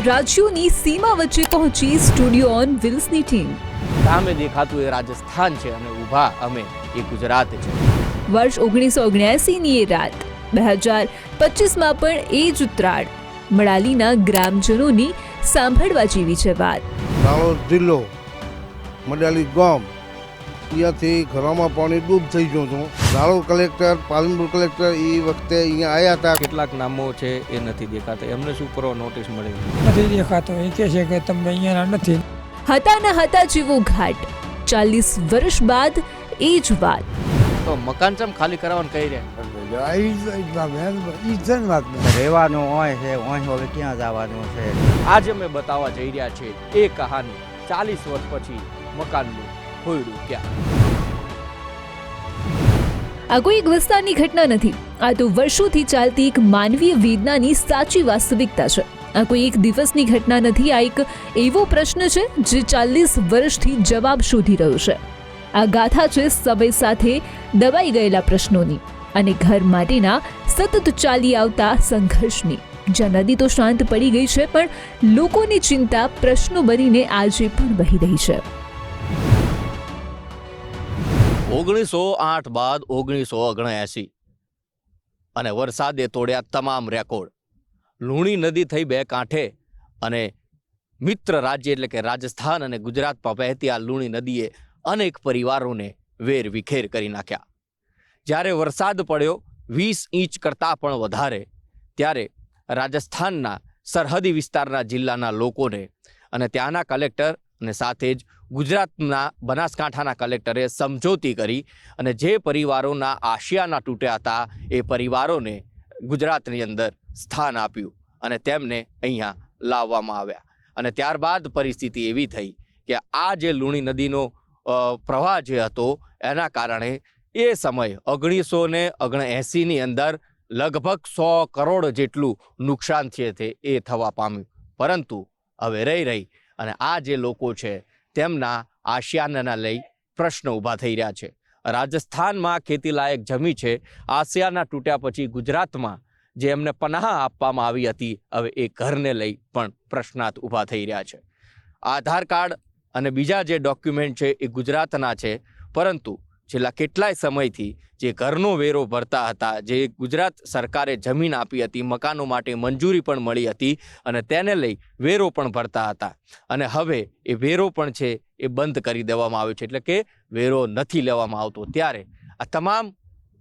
બે રાજ્યોની સીમા વચ્ચે પહોંચી સ્ટુડિયો ઓન વ્હીલ્સની ટીમ. સામે દેખાતું એ રાજસ્થાન છે અને ઊભા અમે એ ગુજરાત છે. વર્ષ ઓગણીસો ઓગણ્યાસીની એ રાત બે હજાર પચીસમાં પણ એ જ ઉત્તરાયણ મળાલીના ગ્રામજનોની સાંભળવા જેવી છે વાત. દાહોદ જિલ્લો મડાલી ગામ અહીંયાથી ઘરમાં પાણી ડૂબ થઈ ગયું હતું. દાહોદ કલેક્ટર પાલનપુર કલેક્ટર એ વખતે અહીંયા આવ્યા હતા. કેટલાક નામો છે એ નથી દેખાતા. એમને શું કરો નોટિસ મળી? નથી દેખાતો. એ કહે છે કે તમે અહીંયા નથી. હતા ન હતા જેવો ઘાટ. ચાલીસ વર્ષ બાદ એ જ વાત. તો મકાન ચમ ખાલી કરાવવાનું કહી રહ્યા? રહેવાનું હોય છે હોય હવે ક્યાં જવાનું છે? આજે અમે બતાવવા જઈ રહ્યા છે એ કહાની ચાલીસ વર્ષ પછી મકાનનું. ખોયડું ક્યાં આ કોઈ એક વિસ્તારની ઘટના નથી. આ તો વર્ષોથી ચાલતી એક માનવીય વેદનાની સાચી વાસ્તવિકતા છે. આ કોઈ એક દિવસની ઘટના નથી, આ એક એવો પ્રશ્ન છે જે ચાલીસ વર્ષથી જવાબ શોધી રહ્યો છે. આ ગાથા છે સમય સાથે દબાઈ ગયેલા પ્રશ્નોની અને ઘર માટેના સતત ચાલી આવતા સંઘર્ષની. જ્યાં નદી તો શાંત પડી ગઈ છે, પણ લોકોની ચિંતા પ્રશ્નો બનીને આજે પણ વહી રહી છે. ઓગણીસો આઠ બાદ ઓગણીસો ઓગણએંસી. અને વરસાદે તોડ્યા તમામ રેકોર્ડ. લુણી નદી થઈ બે કાંઠે અને મિત્ર રાજ્ય એટલે કે રાજસ્થાન અને ગુજરાતમાં વહેતી આ લુણી નદીએ અનેક પરિવારોને વેર વિખેર કરી નાખ્યા. જ્યારે વરસાદ પડ્યો વીસ ઇંચ કરતાં પણ વધારે, ત્યારે રાજસ્થાનના સરહદી વિસ્તારના જિલ્લાના લોકોને અને ત્યાંના કલેક્ટર અને સાથે જ ગુજરાતના બનાસકાંઠાના કલેક્ટરે સમજૂતી કરી અને જે પરિવારોના આશિયાના તૂટ્યા હતા એ પરિવારોને ગુજરાતની અંદર સ્થાન આપ્યું અને તેમને અહીંયા લાવવામાં આવ્યા. અને ત્યારબાદ પરિસ્થિતિ એવી થઈ કે આ જે લુણી નદીનો પ્રવાહ જે હતો એના કારણે એ સમય ઓગણીસો ને ઓગણએંસીની અંદર લગભગ સો કરોડ જેટલું નુકસાન છે તે એ થવા પામ્યું. પરંતુ હવે રહી રહી અને આ જે લોકો છે તેમના આશિયાનાના લઈ પ્રશ્ન ઊભા થઈ રહ્યા છે. રાજસ્થાનમાં ખેતીલાયક જમી છે. આશિયાના તૂટ્યા પછી ગુજરાતમાં જે એમને પનાહ આપવામાં આવી હતી, હવે એ ઘરને લઈ પણ પ્રશ્નાર્થ ઊભા થઈ રહ્યા છે. આધાર કાર્ડ અને બીજા જે ડોક્યુમેન્ટ છે એ ગુજરાતના છે, પરંતુ છેલ્લા કેટલાય સમયથી જે ઘરનો વેરો ભરતા હતા, જે ગુજરાત સરકારે જમીન આપી હતી, મકાનો માટે મંજૂરી પણ મળી હતી અને તેને લઈ વેરો પણ ભરતા હતા. અને હવે એ વેરો પણ છે એ બંધ કરી દેવામાં આવ્યો છે, એટલે કે વેરો નથી લેવામાં આવતો. ત્યારે આ તમામ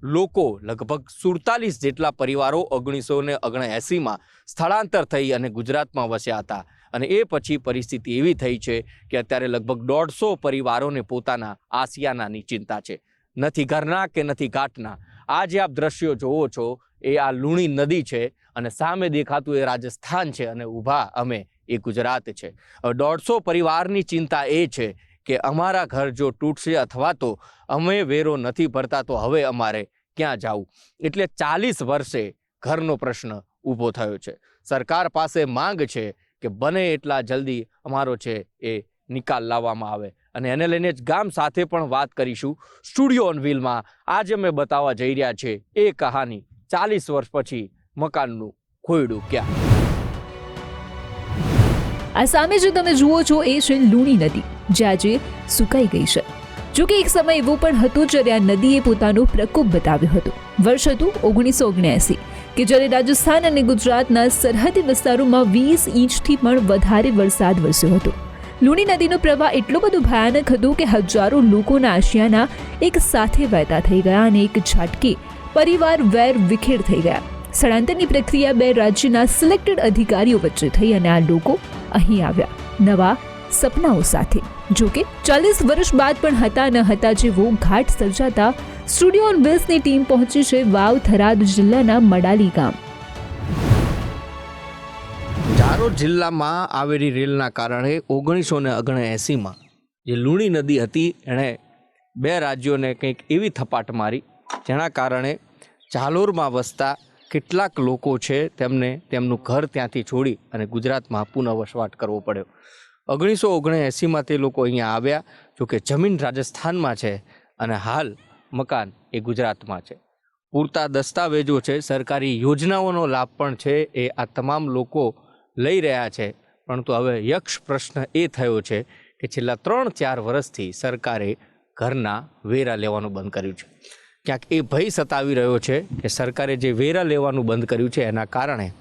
લોકો, લગભગ સુડતાલીસ જેટલા પરિવારો ઓગણીસો ને ઓગણએંસીમાં સ્થળાંતર થઈ અને ગુજરાતમાં વસ્યા હતા. અને એ પછી પરિસ્થિતિ એવી થઈ છે કે અત્યારે લગભગ દોઢસો પરિવારોને પોતાના આસિયાનાની ચિંતા છે. નથી ઘરના કે નથી ઘાટના. આ જે આપ દ્રશ્યો જોવો છો, એ આ લુણી નદી છે અને સામે દેખાતું એ રાજસ્થાન છે અને ઊભા અમે એ ગુજરાત છે. હવે દોઢસો પરિવારની ચિંતા એ છે કે અમારા ઘર જો તૂટશે અથવા તો અમે વેરો નથી ભરતા, તો હવે અમારે ક્યાં જવું? એટલે ચાલીસ વર્ષે ઘરનો પ્રશ્ન ઊભો થયો છે. સરકાર પાસે માંગ છે કે બને એટલા જલ્દી અમારો છે એ નિકાલ લાવવામાં આવે. અને એને લઈને જ ગામ સાથે પણ વાત કરીશું સ્ટુડિયો ઓન વ્હીલમાં. આજે અમે બતાવવા જઈ રહ્યા છે એ કહાની ચાલીસ વર્ષ પછી મકાનનું ખોયડું ક્યાં? આ સામે જે તમે જુઓ છો એ છે લુણી નદી, જે આજે સુકાઈ ગઈ છે. જો કે એક સમય એવો પણ હતો જ્યારે આ નદીએ પોતાનો પ્રકોપ બતાવ્યો હતો. વર્ષ હતું ઓગણીસો ઓગણએંસી કે જ્યારે રાજસ્થાન અને ગુજરાતના સરહદી વિસ્તારોમાં વીસ ઇંચથી પણ વધારે વરસાદ વરસ્યો હતો. લુણી નદીનો પ્રવાહ એટલો બધો ભયાનક હતો કે હજારો લોકોના આશિયાના એક સાથે વહેતા થઈ ગયા અને એક ઝાટકે પરિવાર વેર વિખેર થઈ ગયા. સ્થળાંતરની પ્રક્રિયા બે રાજ્યના સિલેક્ટેડ અધિકારીઓ વચ્ચે થઈ અને આ લોકો અહીં આવ્યા. નવા સપનાઓ સાથે. જોકે ચાલીસ વર્ષ બાદ પણ હતા ન હતા જેવો ઘાટ સર્જાતા સ્ટુડિયો ઓન વેલ્સની ટીમ પહોંચી છે વાવ થરાદ જિલ્લાના મડાલી ગામ. જારોદ જિલ્લામાં આવેલી રેલના કારણે ઓગણીસો ને ઓગણએંસીમાં જે લુણી નદી હતી, એણે બે રાજ્યોને કંઈક એવી થપાટ મારી, જેના કારણે જાલોરમાં વસતા કેટલાક લોકો છે તેમને તેમનું ઘર ત્યાંથી છોડી અને ગુજરાતમાં પુનઃ વસવાટ કરવો પડ્યો. ઓગણીસો ઓગણએંસીમાં તે લોકો અહીંયા આવ્યા, જોકે જમીન રાજસ્થાનમાં છે અને હાલ મકાન એ ગુજરાતમાં છે. પૂરતા દસ્તાવેજો છે, સરકારી યોજનાઓનો લાભ પણ છે, એ આ તમામ લોકો લઈ રહ્યા છે. પરંતુ હવે યક્ષ પ્રશ્ન એ થયો છે કે છેલ્લા ત્રણ ચાર વર્ષથી સરકારે ઘરના વેરા લેવાનું બંધ કર્યું છે. ક્યાંક એ ભય સતાવી રહ્યો છે કે સરકારે જે વેરા લેવાનું બંધ કર્યું છે એના કારણે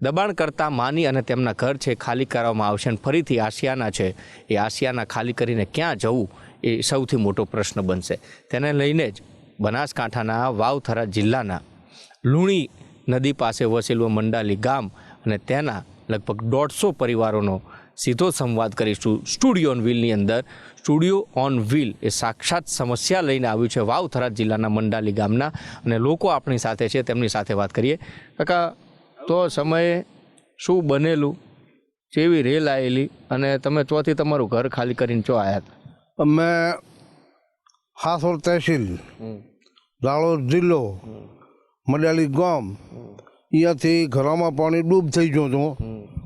દબાણ કરતાં માની અને તેમના ઘર છે ખાલી કરવામાં આવશે અને ફરીથી આસિયાના છે. એ આસિયાના ખાલી કરીને ક્યાં જવું? એ સૌથી મોટો પ્રશ્ન બનશે. તેને લઈને જ બનાસકાંઠાના વાવથરા જિલ્લાના લુણી નદી પાસે વસેલું મંડાલી ગામ અને તેના લગભગ દોઢસો પરિવારોનો સીધો સંવાદ કરીશું. સ્ટુડિયો ઓન વ્હીલની અંદર, સ્ટુડિયો ઓન વ્હીલ એ સાક્ષાત સમસ્યા લઈને આવ્યું છે વાવથરા જિલ્લાના મંડાલી ગામના અને લોકો આપણી સાથે છે, તેમની સાથે વાત કરીએ. કાકા, તો સમયે શું બનેલું? કેવી રેલ આવેલી અને તમે ચોથી તમારું ઘર ખાલી કરીને ચો આવ્યા હતા? અમે હાથોર તહેસીલ દાળોદ જિલ્લો મડાલી ગામ અહીંયાથી ઘરોમાં પાણી ડૂબ થઈ ગયું હતું.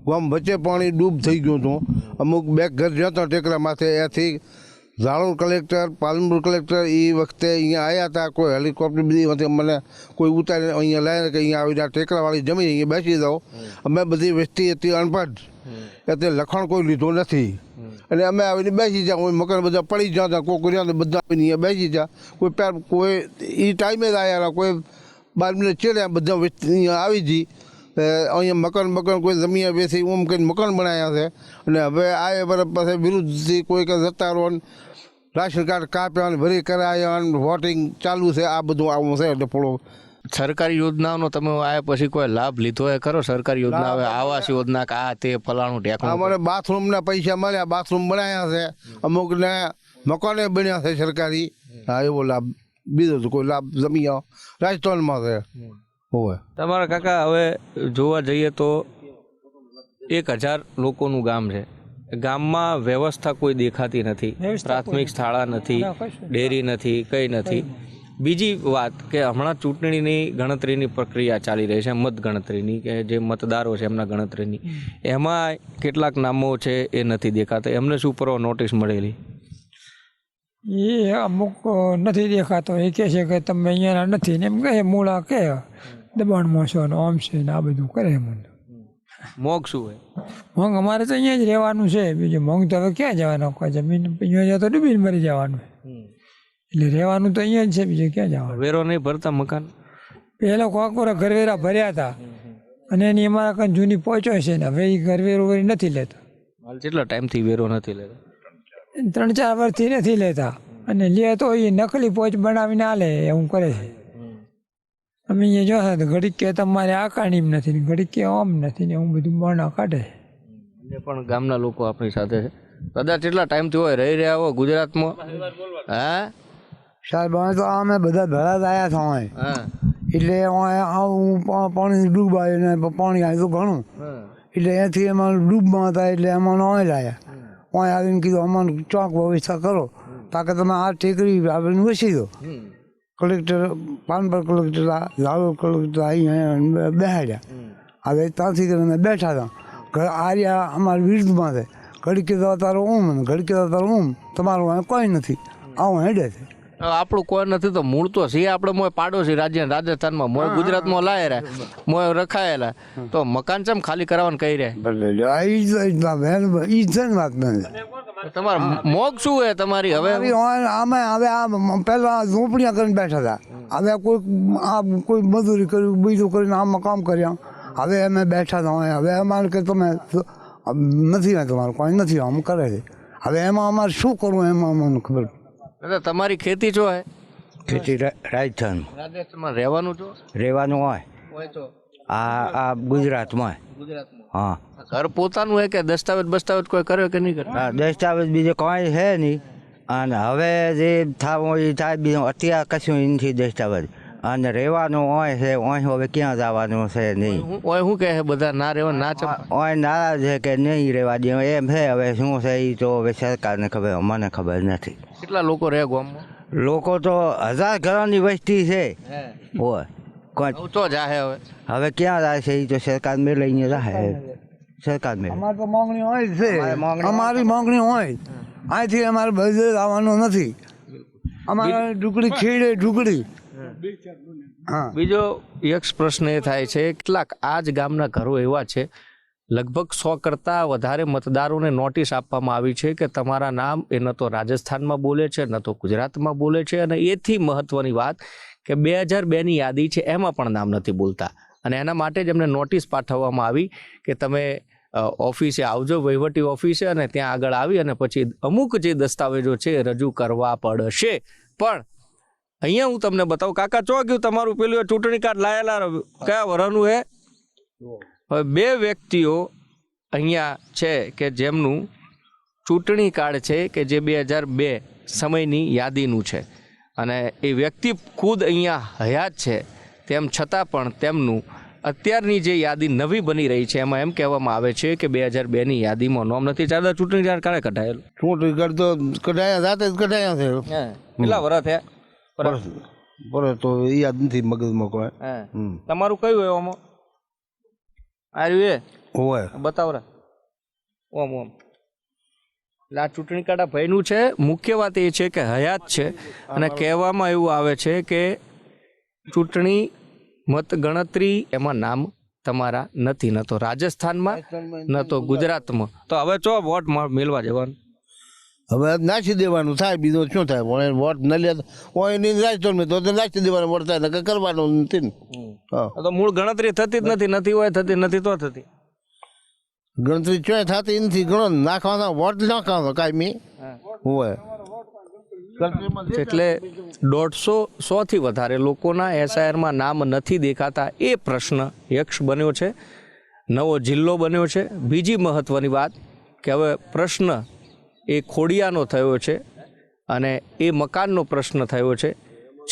ગામ વચ્ચે પાણી ડૂબ થઈ ગયું હતું. અમુક બે ઘર જતા ટેકરા માથે ત્યાંથી રાળોડ કલેક્ટર પાલનપુર કલેક્ટર એ વખતે અહીંયા આવ્યા હતા. કોઈ હેલિકોપ્ટર બધી વખતે મને કોઈ ઉતારી અહીંયા લાવીને કે અહીંયા આવી જાય ટેકરાવાળી જમીન અહીંયા બેસી જાઓ. અમે બધી વસ્તી હતી અનપઢ. એટલે લખાણ કોઈ લીધું નથી. અને અમે આવીને બેસી જા, કોઈ મકાન બધા પડી જતા કોઈ રહ્યા બધા આવીને બેસી જા. કોઈ પેર, કોઈ એ ટાઈમે જ આવ્યા કોઈ બાર મિનિટ ચડ્યા, બધા આવી જી. અહીંયા મકાન મકાન કોઈ જમીન બેસી ઓમ કરીને મકાન બનાવ્યા છે. અને હવે આ બરાબર પાસે વિરુદ્ધથી કોઈ કંઈ જતા રહો રાશન કાર્ડ કાપ્યા ભરી કરાયા વોટિંગ ચાલુ છે. આ બધું આવું છે થોડો સરકારી યોજનાઓનો તમે આવ્યા પછી કોઈ લાભ લીધો એ ખરો? સરકારી યોજના હવે આવાસ યોજના કે આ તે ફલાણું ટેકનું અમારે બાથરૂમના પૈસા મળ્યા બાથરૂમ બનાવ્યા છે. અમુકને મકાને બન્યા છે સરકારી. હા એવો લાભ. બીજો તો કોઈ લાભ જમીન રાજસ્થાનમાં છે. હોય તમારા કાકા હવે જોવા જઈએ તો એક હજાર લોકોનું ગામ છે. ગામમાં વ્યવસ્થા કોઈ દેખાતી નથી. પ્રાથમિક શાળા નથી ડેરી નથી કંઈ નથી. બીજી વાત કે હમણાં ચૂંટણીની ગણતરીની પ્રક્રિયા ચાલી રહી છે મત ગણતરીની કે જે મતદારો છે એમના ગણતરીની. એમાં કેટલાક નામો છે એ નથી દેખાતા. એમને શું પરવા નોટિસ મળેલી? એ અમુક નથી દેખાતો. એ કહે છે કે તમે અહીંયાના નથી ને એમ કહે મૂળા કે દબાણમાં છો ને આમ છે ને આ બધું કરે એમ. મોંઘ શું હોય? મોંઘ અમારે તો અહીંયા જ રહેવાનું છે. બીજું મોંઘ તો હવે ક્યાં જવાનું? જમીન અહીંયા તો ડૂબીને મરી જવાનું એટલે રહેવાનું તો અહીંયા જ છે બીજું ક્યાં જવાનું? વેરો નહીં ભરતા મકાન? પહેલાં કોકોરા ઘરવેરા ભર્યા હતા. અને એની અમારા કાંઈ જૂની પહોંચો છે ને હવે એ ઘરવેરો વળી નથી લેતો. હાલ કેટલા ટાઈમથી વેરો નથી લેતા? ત્રણ ચાર વર્ષથી નથી લેતા. અને લે તો એ નકલી પોચ બનાવીને આલે એવું કરે છે. અમે અહીંયા જોતા તો ઘડીક કે તમારે આ કાણીમ નથી ને ઘડીક કે આમ નથી ને એવું બધું બના કાઢે. એ પણ ગામના લોકો આપણી સાથે છે. કદાચ એટલા ટાઈમથી હોય રહી રહ્યા હો ગુજરાતમાં. હા? સાહેબ અમે તો અમે બધા ભેળા થયા આવ્યા અહીં. એટલે હું પાણી પાણી ડૂબાયું ને પાણી આવ્યું ઘણું. એટલે અહીંયાથી અમારે ડૂબમાં હતા એટલે અમારે અહીં લાયા. ઓય આવીને કીધું અમારે ચોક વ્યવસ્થા કરો. તાકે તમે આ ટેકરી આવીને વસી દો. Collector Panpar collector Lalu collector અહીંયા બેહાડ્યા. હવે ત્યાંથી કરીને બેઠા હતા. આર્યા અમારા વિરુદ્ધમાં છે. ઘડી કીધું તારો ને ઘડી કીધું તારો ઊમ તમારું કોઈ નથી. આવું હેડે છે. આપણું કોઈ નથી તો મૂળ તો છે. આપણે મોય પાડોશી રાજ્ય રાજસ્થાનમાં મોય ગુજરાતમાં લાયેલા મોય રખાયેલા. તો મકાન ચમ ખાલી કરાવવાનું કહી રહ્યા? તમારે મોગ શું હે તમારી હવે? અમે હવે આ પહેલા ઝૂંપડીਆਂ કરીને બેઠા હતા. હવે કોઈ આ કોઈ મજૂરી કર્યું બીજું કરીને આમાં કામ કર્યા. હવે અમે બેઠા હતા હવે અમારે કે તમે નથી તમારું કોઈ નથી આમ કરે છે. હવે એમાં અમારે શું કરવું એમાં અમને ખબર દાદા તમારી ખેતી જો હે? ખેતી રાજસ્થાન રાજસ્થાનમાં. રહેવાનું છો રહેવાનું હોય. હોય તો? આ આ ગુજરાતમાં. ગુજરાતમાં? હા. ઘર પોતાનું હે કે દસ્તાવેજ બસ્તાવેજ કોઈ કર્યો કે નહીં કર્યો? હા, દસ્તાવેજ બીજો કોઈ છે નહીં. અને હવે જે થવું એ થાય બીજું અત્યારે કશું નથી દસ્તાવેજ. અને રહેવાનું હોય છે ઓય હવે ક્યાં જવાનું છે નહીં. ઓય શું કહે છે બધા ના રહેવા ના ચમ ઓય નારાજ છે કે નહીં રહેવા દે એમ છે હવે શું છે એ તો હવે સરકારને ખબર મને ખબર નથી. કેટલા લોકો રહે ગામમાં? લોકો તો હજાર ઘરોની વસ્તી છે. હોય કોઈ તો જાહે હવે. હવે ક્યાં જાય છે એ તો સરકાર મેં લઈને જાય સરકાર મેં અમારી તો માંગણી હોય છે. અમારી માંગણી હોય. અહીંથી અમારે બધે આવવાનું નથી. અમારે ઢુકડી ખીડે ઢુકડી. હા. બીજો યક્ષ પ્રશ્ન એ થાય છે કેટલાક આ જ ગામના ઘરો એવા છે લગભગ સો કરતાં વધારે મતદારોને નોટિસ આપવામાં આવી છે કે તમારા નામ એ ન તો રાજસ્થાનમાં બોલે છે ન તો ગુજરાતમાં બોલે છે અને એથી મહત્ત્વની વાત કે બે હજાર બેની યાદી છે એમાં પણ નામ નથી બોલતા. અને એના માટે જ એમને નોટિસ પાઠવવામાં આવી કે તમે ઓફિસે આવજો વહીવટી ઓફિસે અને ત્યાં આગળ આવી અને પછી અમુક જે દસ્તાવેજો છે એ રજૂ કરવા પડશે. પણ અહીંયા હું તમને બતાવું. કાકા ચો ગયું તમારું પેલું ચૂંટણી કાર્ડ લાયેલા કયા વરનું હે હવે બે વ્યક્તિઓ અહીંયા છે કે જેમનું ચૂંટણી કાર્ડ છે કે જે બે હજાર બે સમયની યાદીનું છે. અને એ વ્યક્તિ ખુદ અહીંયા હયાત છે. તેમ છતાં પણ તેમનું અત્યારની જે યાદી નવી બની રહી છે એમાં એમ કહેવામાં આવે છે કે બે હજાર બેની યાદીમાં નોમ નથી. ચાલતા ચૂંટણી કાર્ડ ક્યારે કઢાયેલું? ચૂંટણી કાર્ડ તો કઢાયા જાતે જ કઢાયા છે. કેટલા વર્ષ થયા? પરસ તો એ યાદ નથી મગજમાં કોઈ. તમારું કયું હોય ઓમો? આર્યું એ? હોય. બતાવો રે. ઓમ ઓમ. આ ચૂંટણી કાર્ડ ભયનું ભાઈનું છે. મુખ્ય વાત એ છે કે હયાત છે. અને કહેવામાં એવું આવે છે કે ચૂંટણી મત ગણતરી એમાં નામ તમારા નથી. ન તો રાજસ્થાનમાં ન તો ગુજરાતમાં. તો હવે ચો વોટ મેળવા જવાનું? હવે નાખી દેવાનું થાય બીજું શું થાય? પણ વોટ ન લે હોય નહીં નાચતો મેં તો નાખી દેવાનું વોટ થાય નકર કરવાનું નથી ને. તો મૂળ ગણતરી થતી જ નથી નથી હોય થતી નથી તો થતી. ગણતરી ચોય થતી નથી ગણો નાખવાના વોટ નાખવાનો કાયમી હોય. એટલે દોઢસો સોથી વધારે લોકોના એસઆઈઆરમાં નામ નથી દેખાતા એ પ્રશ્ન યક્ષ બન્યો છે. નવો જિલ્લો બન્યો છે. બીજી મહત્ત્વની વાત કે હવે પ્રશ્ન એ ખોડિયાનો થયો છે અને એ મકાનનો પ્રશ્ન થયો છે.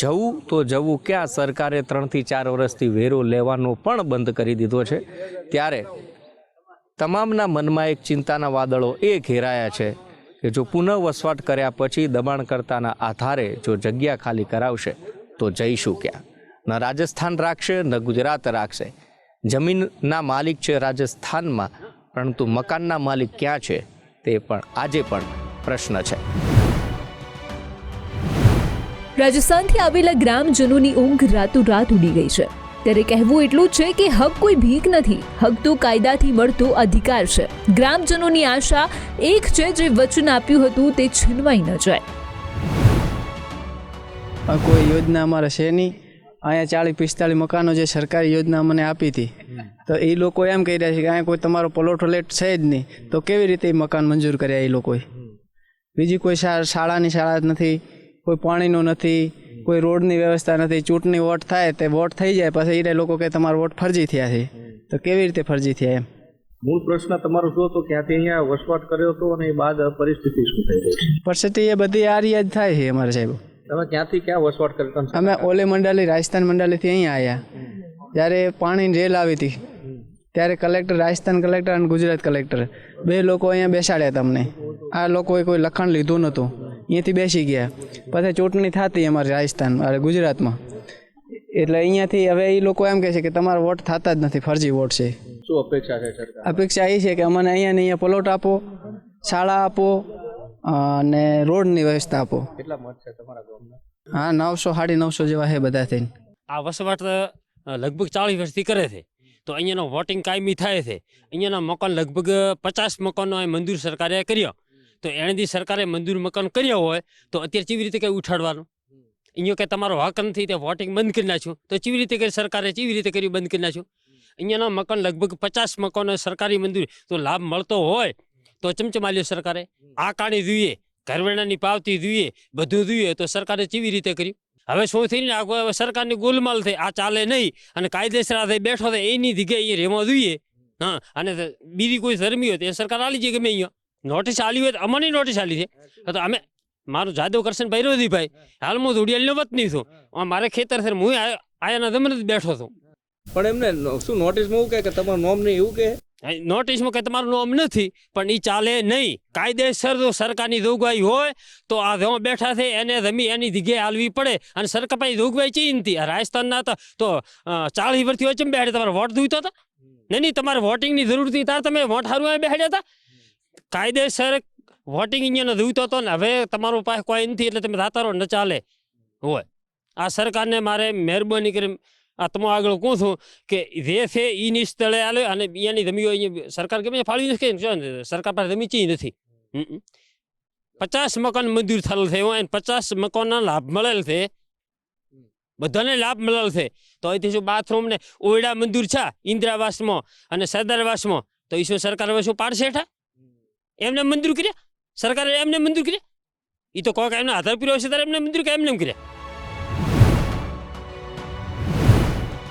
જવું તો જવું ક્યાં? સરકારે ત્રણથી ચાર વર્ષથી વેરો લેવાનો પણ બંધ કરી દીધો છે. ત્યારે તમામના મનમાં એક ચિંતાના વાદળો એ ઘેરાયા છે કે જો પુનઃ વસવાટ કર્યા પછી દબાણકર્તાના આધારે જો જગ્યા ખાલી કરાવશે, તો જઈશું ક્યાં? ન રાજસ્થાન રાખશે, ન ગુજરાત રાખશે. જમીનના માલિક છે રાજસ્થાનમાં, પરંતુ મકાનના માલિક ક્યાં છે? તે પણ આજે પણ પ્રશ્ન છે. રાજસ્થાનથી આવેલા ગ્રામજનોની ઊંઘ રાતોરાત ઉડી ગઈ છે. ત્યારે કહેવું એટલું જ છે કે હક કોઈ ભીખ નથી હક તો કાયદાથી મળતો અધિકાર છે. ગ્રામજનોની આશા એક છે જે વચન આપ્યું હતું તે છીનવાઈ ન જાય. કોઈ યોજના અમારે છે નહીં. અહીંયા ચાલીસ પિસ્તાળીસ મકાનો જે સરકારી યોજના મને આપી હતી. તો એ લોકો એમ કહી રહ્યા છે કે અહીંયા કોઈ તમારો પલોઠો લેટ છે જ નહીં. તો કેવી રીતે એ મકાન મંજૂર કર્યા એ લોકોએ? બીજી કોઈ શાળાની શાળા જ નથી કોઈ પાણીનું નથી કોઈ રોડની વ્યવસ્થા નથી ચૂંટણી વોટ થાય તે વોટ થઈ જાય પછી એ લોકો કે તમારો વોટ ફરજી થયા છે. તો કેવી રીતે ફરજી થયા એમ? મૂળ પ્રશ્ન તમારો શું હતો ક્યાંથી અહીંયા વસવાટ કર્યો હતો અને એ બાદ પરિસ્થિતિ શું થઈ રહી છે? પરિસ્થિતિ એ બધી આ રીયા જ થાય છે અમારે સાહેબ. તમે ક્યાંથી ક્યાં વસવાટ કરતા અમે ઓલે મંડાલી રાજસ્થાન મંડાલીથી અહીંયા આવ્યા જ્યારે પાણીની રેલ આવી હતી ત્યારે કલેક્ટર રાજસ્થાન કલેક્ટર અને ગુજરાત કલેક્ટર બે લોકો અહીંયા બેસાડ્યા તમને. આ લોકોએ કોઈ લખાણ લીધું નહોતું. અહીંયાથી બેસી ગયા. પછી ચૂંટણી થતી અમારે રાજસ્થાન અરે ગુજરાતમાં. એટલે અહીંયાથી હવે એ લોકો એમ કહે છે કે તમારા વોટ થતા જ નથી ફરજી વોટ છે. શું અપેક્ષા છે અપેક્ષા એ છે કે અમને અહીંયા ને અહીંયા પ્લોટ આપો શાળા આપો અને રોડની વ્યવસ્થા આપો. કેટલા મત છે તમારા ગામના? હા નવસો સાડી નવસો જેવા છે બધા થઈને. આ વસવાટ લગભગ ચાલીસ વર્ષથી કરે છે. તો અહીંયાનો વોટિંગ કાયમી થાય છે. અહીંયાના મકાન લગભગ પચાસ મકાનો મંદિર મંજૂર સરકારે કર્યા. તો એણેથી સરકારે મંદિર મકાન કર્યા હોય તો અત્યારે કેવી રીતે કંઈ ઉઠાડવાનું? અહીંયા કે તમારો હક નથી તે વોટિંગ બંધ કરી નાખ્યું. તો કેવી રીતે કરી સરકારે કેવી રીતે કર્યું બંધ કરી નાખ્યું? અહીંયાના મકાન લગભગ પચાસ મકાનો સરકારી મંદિર તો લાભ મળતો હોય તો ચમચમાલ્યો સરકારે. આ કાણી જોઈએ ઘરવેણાની પાવતી જોઈએ બધું જોઈએ તો સરકારે કેવી રીતે કર્યું. હવે શું થઈને આ સરકારની ગોલમાલ થઈ, આ ચાલે નહીં અને કાયદેસર આ થઈ બેઠો થાય, એની જગ્યાએ એ રેવા જોઈએ હા, અને બીજી કોઈ ધર્મી હોય તો એ સરકાર આલી જાય ગમે અહીંયા. નોટિસ આલી હોય તો અમારી નોટિસ આલી છે. તો અમે, મારું જાદવ કરશન ભાઈ ભાઈ હાલ હું ધોડિયાલનો વતની છું. મારે ખેતર છે હું આયાના દમન જ બેઠો છું. પણ એમને શું નોટિસ એવું કે તમારું નોમ નહીં એવું કહે? નોટિસમાં કંઈ તમારું નામ નથી, પણ એ ચાલે નહીં. કાયદેસર જો સરકારની જોગવાઈ હોય, તો આ જો બેઠા છે, એને જમી એની જગ્યાએ હાલવી પડે અને સરકાર પાસે જોગવાઈ ચી નથી આ રાજસ્થાનના હતા, તો ચાલીસ વર્ષથી હોય ચમ બેઠે તમારે વોટ જોઈતો હતા? નહીં નહીં, તમારે વોટિંગની જરૂર હતી ત્યારે તમે વોટ હારું બેઠ્યા હતા? કાયદેસર વોટિંગ અહીંયા જોઈતો હતો ને, હવે તમારો પાસે કોઈ નથી, એટલે તમે જાતા રહો ન ચાલે. હોય. આ સરકારને મારે મહેરબાની કરી આ તમે આગળ કહું છું કે જે છે એ નિસ્થળે આલે અને એની જમીઓ સરકાર કે ફાળવી નથી શું સરકાર પાસે જમી ચી નથી. પચાસ મકાન મંજૂર થયેલ છે અને પચાસ મકાનના લાભ મળેલ છે. બધાને લાભ મળેલ છે. તો અહીંથી શું બાથરૂમ ને ઓરડા મંદિર છે ઇન્દિરાવાસમાં અને સરદારવાસમાં? તો ઈશ્વર સરકાર હવે શું પાડશે હેઠા? એમને મંજૂર કર્યા? સરકારે એમને મંજૂર કર્યા? એ તો કોઈક એમને આધાર પીરો છે ત્યારે એમને મંજૂર કે એમને એમ કર્યા?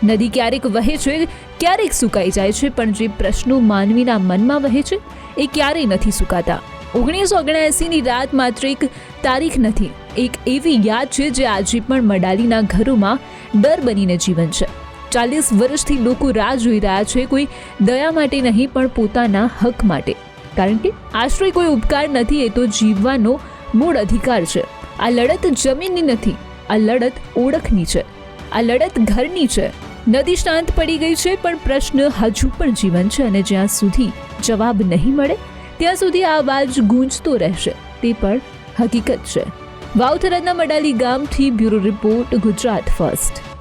નદી ક્યારેક વહે છે, ક્યારેક સુકાઈ જાય છે, પણ જે પ્રશ્નો માનવીના મનમાં વહે છે, એ ક્યારેય નથી સુકાતા. ઓગણીસો ઓગણએંસીની રાત માત્ર એક તારીખ નથી, એક એવી યાદ છે જે આજે પણ મડાલીના ઘરોમાં ડર બનીને જીવન છે. ચાલીસ વર્ષથી લોકો રાહ જોઈ રહ્યા છે, કોઈ દયા માટે નહીં, પણ પોતાના હક માટે. કારણ કે આશ્રય કોઈ ઉપકાર નથી, એ તો જીવવાનો મૂળ અધિકાર છે. આ લડત જમીનની નથી, આ લડત ઓળખની છે. આ લડત ઘરની છે. નદી શાંત પડી ગઈ છે, પણ પ્રશ્ન હજુ પણ જીવન છે અને જ્યાં સુધી જવાબ નહીં મળે, ત્યાં સુધી આ અવાજ ગૂંજતો રહેશે. તે પણ હકીકત છે. વાવથરાના મડાલી ગામથી બ્યુરો રિપોર્ટ, ગુજરાત ફર્સ્ટ.